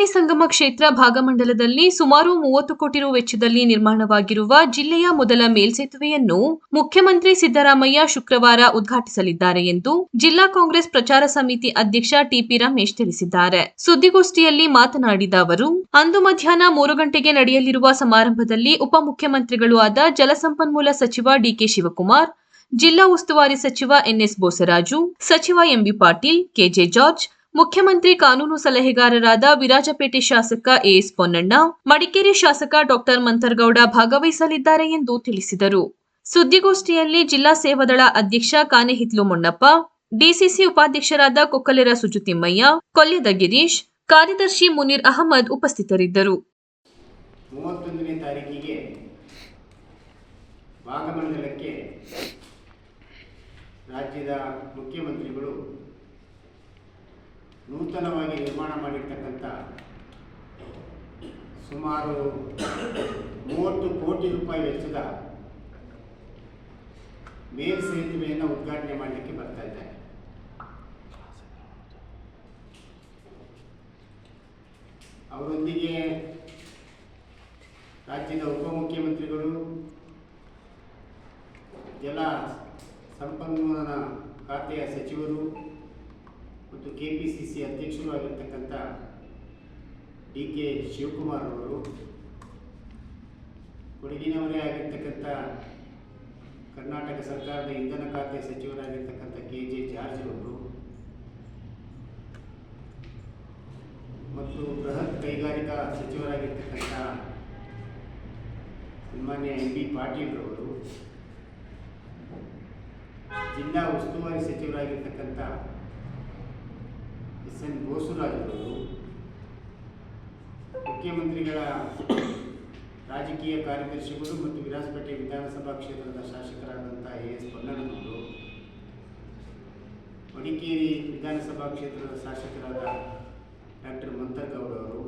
ತ್ರಿವೇಣಿ ಸಂಗಮ ಕ್ಷೇತ್ರ ಭಾಗಮಂಡಲದಲ್ಲಿ ಸುಮಾರು ಮೂವತ್ತು ಕೋಟಿ ರು ವೆಚ್ಚದಲ್ಲಿ ನಿರ್ಮಾಣವಾಗಿರುವ ಜಿಲ್ಲೆಯ ಮೊದಲ ಮೇಲ್ಸೇತುವೆಯನ್ನು ಮುಖ್ಯಮಂತ್ರಿ ಸಿದ್ದರಾಮಯ್ಯ ಶುಕ್ರವಾರ ಉದ್ಘಾಟಿಸಲಿದ್ದಾರೆ ಎಂದು ಜಿಲ್ಲಾ ಕಾಂಗ್ರೆಸ್ ಪ್ರಚಾರ ಸಮಿತಿ ಅಧ್ಯಕ್ಷ ಟಿಪಿ ರಮೇಶ್ ತಿಳಿಸಿದ್ದಾರೆ. ಸುದ್ದಿಗೋಷ್ಠಿಯಲ್ಲಿ ಮಾತನಾಡಿದ ಅವರು, ಅಂದು ಮಧ್ಯಾಹ್ನ ಮೂರು ಗಂಟೆಗೆ ನಡೆಯಲಿರುವ ಸಮಾರಂಭದಲ್ಲಿ ಉಪಮುಖ್ಯಮಂತ್ರಿಗಳು ಆದ ಜಲಸಂಪನ್ಮೂಲ ಸಚಿವ ಡಿಕೆ ಶಿವಕುಮಾರ್, ಜಿಲ್ಲಾ ಉಸ್ತುವಾರಿ ಸಚಿವ ಎನ್ಎಸ್ ಬೋಸರಾಜು, ಸಚಿವ ಎಂಬಿ ಪಾಟೀಲ್, ಕೆಜೆ ಜಾರ್ಜ್ ಮುಖ್ಯಮಂತ್ರಿ ಕಾನೂನು ಸಲಹೆಗಾರರಾದ ವಿರಾಜಪೇಟೆ ಶಾಸಕ ಎಎಸ್ ಪೊನ್ನಣ್ಣ, ಮಡಿಕೇರಿ ಶಾಸಕ ಡಾಕ್ಟರ್ ಮಂತರ್ಗೌಡ ಭಾಗವಹಿಸಲಿದ್ದಾರೆ ಎಂದು ತಿಳಿಸಿದರು. ಸುದ್ದಿಗೋಷ್ಠಿಯಲ್ಲಿ ಜಿಲ್ಲಾ ಸೇವಾದಳ ಅಧ್ಯಕ್ಷ ಕಾನೆಹಿತ್ಲು ಮೊಣ್ಣಪ್ಪ, ಡಿಸಿಸಿ ಉಪಾಧ್ಯಕ್ಷರಾದ ಕೊಕ್ಕಲೆರ ಸುಜುತಿಮ್ಮಯ್ಯ, ಕೊಲ್ಯದ ಗಿರೀಶ್, ಕಾರ್ಯದರ್ಶಿ ಮುನೀರ್ ಅಹಮದ್ ಉಪಸ್ಥಿತರಿದ್ದರು. ತಾರೀಕಿಗೆ ಭಾಗಮಂಡಲಕ್ಕೆ ರಾಜ್ಯದ ಮುಖ್ಯಮಂತ್ರಿಗಳು ನೂತನವಾಗಿ ನಿರ್ಮಾಣ ಮಾಡಿರ್ತಕ್ಕಂಥ ಸುಮಾರು ಮೂವತ್ತು ಕೋಟಿ ರೂಪಾಯಿ ವೆಚ್ಚದ ಮೇಲ್ ಸೇತುವೆಯನ್ನು ಉದ್ಘಾಟನೆ ಮಾಡಲಿಕ್ಕೆ ಬರ್ತಾ ಇದ್ದಾರೆ. ಅವರೊಂದಿಗೆ ರಾಜ್ಯದ ಉಪಮುಖ್ಯಮಂತ್ರಿಗಳು, ಜಲ ಸಂಪನ್ಮೂಲನ ಖಾತೆಯ ಸಚಿವರು ಮತ್ತು ಕೆ ಪಿ ಸಿ ಸಿ ಅಧ್ಯಕ್ಷರು ಆಗಿರ್ತಕ್ಕಂಥ ಡಿ ಕೆ ಶಿವಕುಮಾರ್ ಅವರು, ಕೊಡಗಿನವರೇ ಆಗಿರ್ತಕ್ಕಂಥ ಕರ್ನಾಟಕ ಸರ್ಕಾರದ ಇಂಧನ ಖಾತೆ ಸಚಿವರಾಗಿರ್ತಕ್ಕಂಥ ಕೆ ಜೆ ಜಾರ್ಜ್ ಅವರು ಮತ್ತು ಬೃಹತ್ ಕೈಗಾರಿಕಾ ಸಚಿವರಾಗಿರ್ತಕ್ಕಂಥ ಸನ್ಮಾನ್ಯ ಎಂ ಬಿ ಪಾಟೀಲ್ ಅವರು ಜಿಲ್ಲಾ ಉಸ್ತುವಾರಿ ಸಚಿವರಾಗಿರ್ತಕ್ಕಂಥ ಎಸ್ ಎನ್ ಅವರು ಮುಖ್ಯಮಂತ್ರಿಗಳ ರಾಜಕೀಯ ಕಾರ್ಯದರ್ಶಿಗಳು ಮತ್ತು ವಿರಾಜಪೇಟೆ ವಿಧಾನಸಭಾ ಕ್ಷೇತ್ರದ ಶಾಸಕರಾದಂಥ ಎ ಎಸ್ ಪೊನ್ನಣ್ಣನವರು, ಮಡಿಕೇರಿ ವಿಧಾನಸಭಾ ಕ್ಷೇತ್ರದ ಶಾಸಕರಾದ ಡಾಕ್ಟರ್ ಮಂತರ್ಗೌಡ ಅವರು,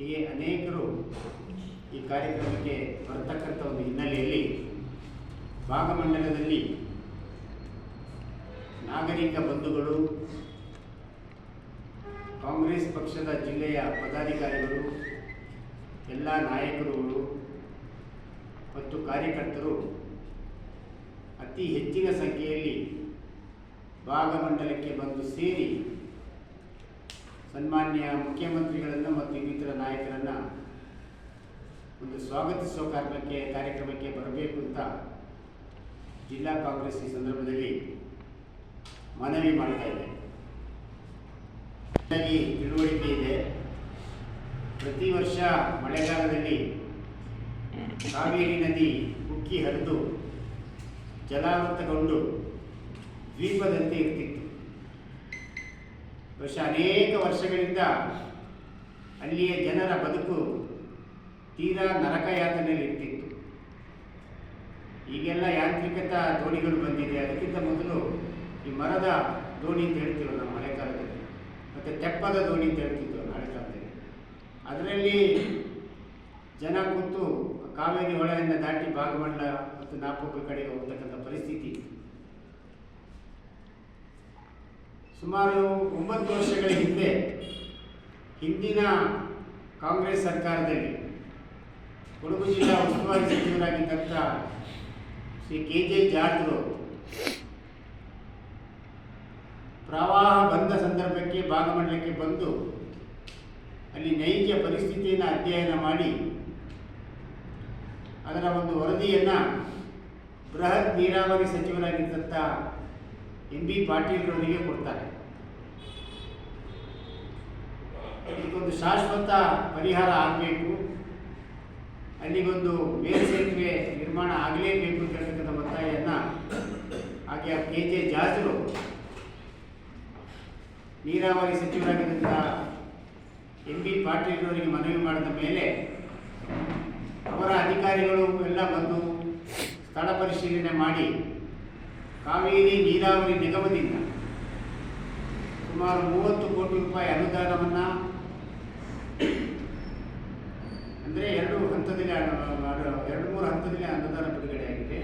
ಹೀಗೆ ಅನೇಕರು ಈ ಕಾರ್ಯಕ್ರಮಕ್ಕೆ ಬರತಕ್ಕಂಥ ಒಂದು ಹಿನ್ನೆಲೆಯಲ್ಲಿ ಭಾಗಮಂಡಲದಲ್ಲಿ ನಾಗರಿಕ ಬಂಧುಗಳು, ಕಾಂಗ್ರೆಸ್ ಪಕ್ಷದ ಜಿಲ್ಲೆಯ ಪದಾಧಿಕಾರಿಗಳು, ಎಲ್ಲ ನಾಯಕರುಗಳು ಮತ್ತು ಕಾರ್ಯಕರ್ತರು ಅತಿ ಹೆಚ್ಚಿನ ಸಂಖ್ಯೆಯಲ್ಲಿ ಭಾಗಮಂಡಲಕ್ಕೆ ಬಂದು ಸೇರಿ ಸನ್ಮಾನ್ಯ ಮುಖ್ಯಮಂತ್ರಿಗಳನ್ನು ಮತ್ತು ಇನ್ನಿತರ ನಾಯಕರನ್ನು ಒಂದು ಸ್ವಾಗತಿಸುವ ಕಾರ್ಯಕ್ರಮಕ್ಕೆ ಕಾರ್ಯಕ್ರಮಕ್ಕೆ ಬರಬೇಕು ಅಂತ ಜಿಲ್ಲಾ ಕಾಂಗ್ರೆಸ್ ಈ ಸಂದರ್ಭದಲ್ಲಿ ಮನವಿ ಮಾಡ್ತಾ ಇದೆ. ತಿಳುವಳಿಕೆ ಇದೆ. ಪ್ರತಿ ವರ್ಷ ಮಳೆಗಾಲದಲ್ಲಿ ಕಾವೇರಿ ನದಿ ಉಕ್ಕಿ ಹರಿದು ಜಲಾವೃತಗೊಂಡು ದ್ವೀಪದಂತೆ ಇರ್ತಿತ್ತು. ವರ್ಷ ಅನೇಕ ವರ್ಷಗಳಿಂದ ಅಲ್ಲಿಯ ಜನರ ಬದುಕು ತೀರಾ ನರಕಯಾತನೆಯಲ್ಲಿ ಇರ್ತಿತ್ತು. ಈಗೆಲ್ಲ ಯಾಂತ್ರಿಕತಾ ದೋಣಿಗಳು ಬಂದಿದೆ. ಅದಕ್ಕಿಂತ ಮೊದಲು ಈ ಮರದ ದೋಣಿ ಅಂತ ಹೇಳ್ತೀವಿ ನಮ್ಮ ಮಳೆಗಾಲದಲ್ಲಿ ಮತ್ತು ತೆಪ್ಪದ ದೋಣಿ ಅಂತ ಹೇಳ್ತಿದ್ವು ಮಳೆಗಾಲದಲ್ಲಿ ಅದರಲ್ಲಿ ಜನ ಕೂತು ಕಾವೇರಿ ಒಳಗಿಂದ ದಾಟಿ ಭಾಗಮಂಡ ಮತ್ತು ನಾಪೋಕ್ಲ ಕಡೆಗೆ ಹೋಗ್ತಕ್ಕಂಥ ಪರಿಸ್ಥಿತಿ ಸುಮಾರು ಒಂಬತ್ತು ವರ್ಷಗಳ ಹಿಂದೆ ಹಿಂದಿನ ಕಾಂಗ್ರೆಸ್ ಸರ್ಕಾರದಲ್ಲಿ ಕೊಡಗು ಜಿಲ್ಲಾ ಉಸ್ತುವಾರಿ ಸಚಿವರಾಗಿದ್ದಂಥ ಶ್ರೀ ಕೆ ಜೆ ಜಾರ್ಜರು ಪ್ರವಾಹ ಬಂದ ಸಂದರ್ಭಕ್ಕೆ ಭಾಗಮಂಡಲಕ್ಕೆ ಬಂದು ಅಲ್ಲಿ ನೈಜ ಪರಿಸ್ಥಿತಿಯನ್ನು ಅಧ್ಯಯನ ಮಾಡಿ ಅದರ ಒಂದು ವರದಿಯನ್ನು ಬೃಹತ್ ನೀರಾವರಿ ಸಚಿವರಾಗಿದ್ದಂಥ ಎಂ ಬಿ ಪಾಟೀಲ್ರವರಿಗೆ ಕೊಡ್ತಾರೆ. ಇದಕ್ಕೊಂದು ಶಾಶ್ವತ ಪರಿಹಾರ ಆಗಬೇಕು. ಅಲ್ಲಿಗೊಂದು ಮೇಲ್ಸೇತುವೆ ನಿರ್ಮಾಣ ಆಗಲೇಬೇಕು ಅಂತಕ್ಕಂಥ ಒತ್ತಾಯವನ್ನು ಹಾಗೆ ಕೆ ಜೆ ಜಾಜರು ನೀರಾವರಿ ಸಚಿವರಾಗಿದ್ದಂಥ ಎಂ ಬಿ ಪಾಟೀಲ್ರವರಿಗೆ ಮನವಿ ಮಾಡಿದ ಮೇಲೆ ಅವರ ಅಧಿಕಾರಿಗಳು ಎಲ್ಲ ಬಂದು ಸ್ಥಳ ಪರಿಶೀಲನೆ ಮಾಡಿ ಕಾವೇರಿ ನೀರಾವರಿ ನಿಗಮದಿಂದ ಸುಮಾರು ಮೂವತ್ತು ಕೋಟಿ ರೂಪಾಯಿ ಅನುದಾನವನ್ನು ಅಂದರೆ ಎರಡು ಹಂತದಲ್ಲಿ ಎರಡು ಮೂರು ಹಂತದಲ್ಲಿ ಅನುದಾನ ಬಿಡುಗಡೆ ಆಗಿದೆ